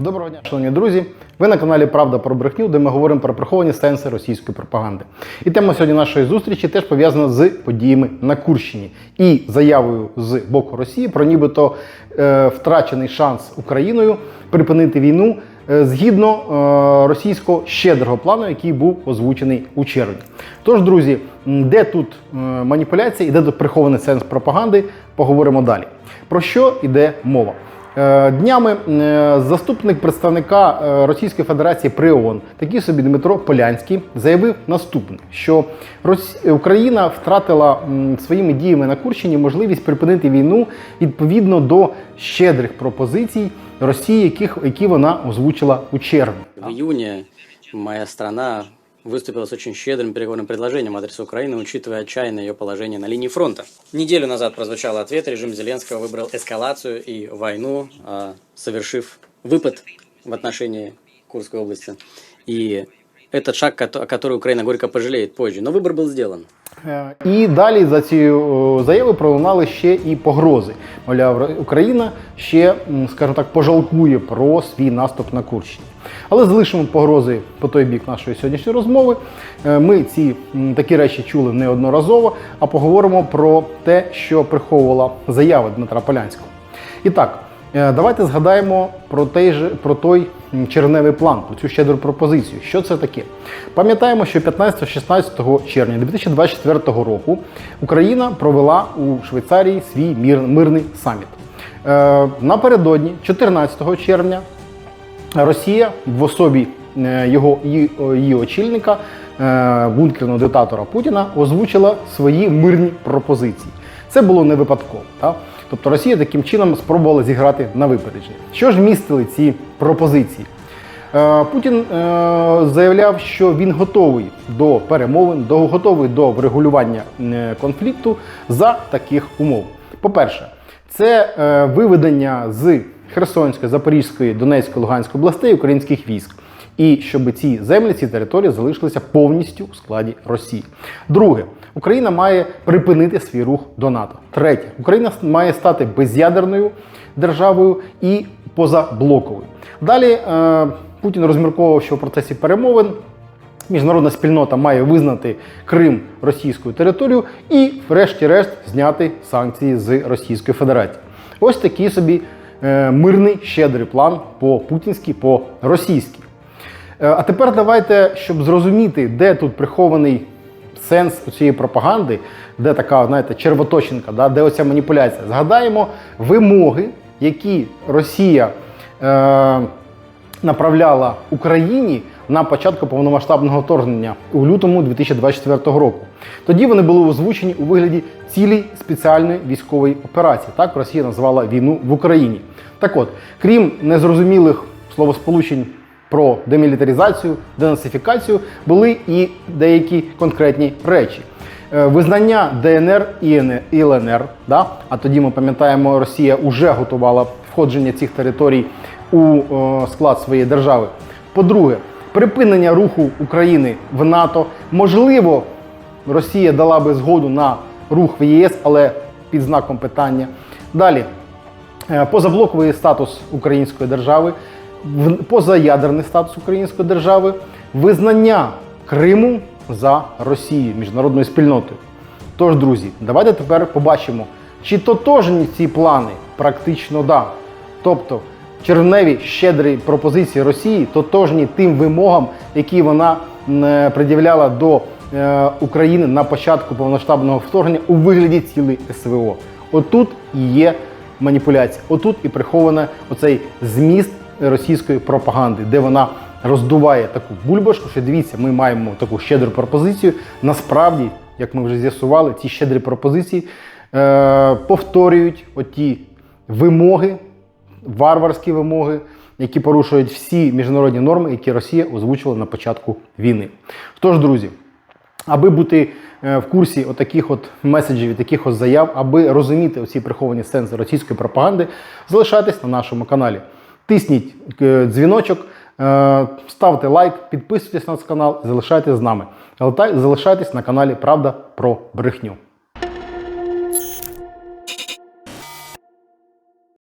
Доброго дня, шановні друзі. Ви на каналі Правда про брехню, де ми говоримо про приховані сенси російської пропаганди. І тема сьогодні нашої зустрічі теж пов'язана з подіями на Курщині і заявою з боку Росії про нібито е, втрачений шанс Україною припинити війну е, згідно е, російського щедрого плану, який був озвучений у червні. Тож, друзі, де тут е, маніпуляція і де тут прихований сенс пропаганди, поговоримо далі. Про що йде мова? Е, Днями е, заступник представника е, Російської Федерації при ООН, такий собі Дмитро Полянський, заявив наступне: що Україна втратила своїми діями на Курщині можливість припинити війну відповідно до щедрих пропозицій Росії, яких які вона озвучила у червні. В июне моя страна выступила с очень щедрым переговорным предложением в адрес Украины, учитывая отчаянное ее положение на линии фронта. Неделю назад прозвучал ответ, режим Зеленского выбрал эскалацию и войну, а, совершив выпад в отношении Курской области. И это шаг, кото- который Украина горько пожалеет позже. Но выбор был сделан. Е, І далі за цією о, заявою пролунали ще і погрози. Мовляв, Р- Україна ще, м, скажімо так, пожалкує про свій наступ на Курщині. Але залишимо погрози по той бік нашої сьогоднішньої розмови. Е, Ми ці м, такі речі чули неодноразово, а поговоримо про те, що приховувала заява Дмитра Полянського. І так, е, давайте згадаємо про той, про той червневий план, про цю щедру пропозицію. Що це таке? Пам'ятаємо, що 15-16 червня 2024 року Україна провела у Швейцарії свій мирний саміт. Е, напередодні, 14 червня, Росія в особі е, його її, очільника, е, бункерного диктатора Путіна, озвучила свої мирні пропозиції. Це було не випадково. Так? Тобто Росія таким чином спробувала зіграти на випередження. Що ж містили ці пропозиції? Е, Путін е, заявляв, що він готовий до перемовин, готовий до врегулювання е, конфлікту за таких умов. По-перше, це виведення з Херсонської, Запорізької, Донецької, Луганської областей українських військ. І щоб ці землі, ці території залишилися повністю у складі Росії. Друге, Україна має припинити свій рух до НАТО. Третє, Україна має стати без'ядерною державою і позаблоковою. Далі е, Путін розмірковував, що в процесі перемовин міжнародна спільнота має визнати Крим російською територією і, врешті-решт, зняти санкції з Російської Федерації. Ось такий собі е, мирний щедрий план по путінськи, по російськи. Е, А тепер давайте, щоб зрозуміти, де тут прихований сенс цієї пропаганди, де така, знаєте, червоточинка, да, де оця маніпуляція. Згадаємо вимоги, які Росія е, направляла Україні на початку повномасштабного вторгнення у лютому 2024 року. Тоді вони були озвучені у вигляді цілій спеціальної військової операції. Так Росія назвала війну в Україні. Так от, крім незрозумілих словосполучень про демілітаризацію, денацифікацію, були і деякі конкретні речі. Е, Визнання ДНР і ЛНР, да? а тоді ми пам'ятаємо, Росія вже готувала входження цих територій у е, склад своєї держави. По-друге, припинення руху України в НАТО. Можливо, Росія дала би згоду на рух в ЄС, але під знаком питання. Далі, Е, позаблоковий статус української держави, позаядерний статус української держави, визнання Криму за Росією міжнародною спільнотою. Тож, друзі, давайте тепер побачимо, чи тотожні ці плани практично да. Тобто червневі щедрі пропозиції Росії тотожні тим вимогам, які вона е, пред'являла до е, України на початку повноштабного вторгнення у вигляді цілий СВО. Отут і є маніпуляція. Отут і прихована оцей зміст російської пропаганди, де вона роздуває таку бульбашку, що дивіться, ми маємо таку щедру пропозицію. Насправді, як ми вже з'ясували, ці щедрі пропозиції е, повторюють оті вимоги, варварські вимоги, які порушують всі міжнародні норми, які Росія озвучила на початку війни. Тож, друзі, аби бути е, в курсі отаких от меседжів і таких от заяв, аби розуміти оці приховані сенси російської пропаганди, залишайтесь на нашому каналі. Тисніть е, дзвіночок, е, ставте лайк, підписуйтесь на наш канал, залишайтесь з нами. Залишайтесь на каналі Правда про брехню.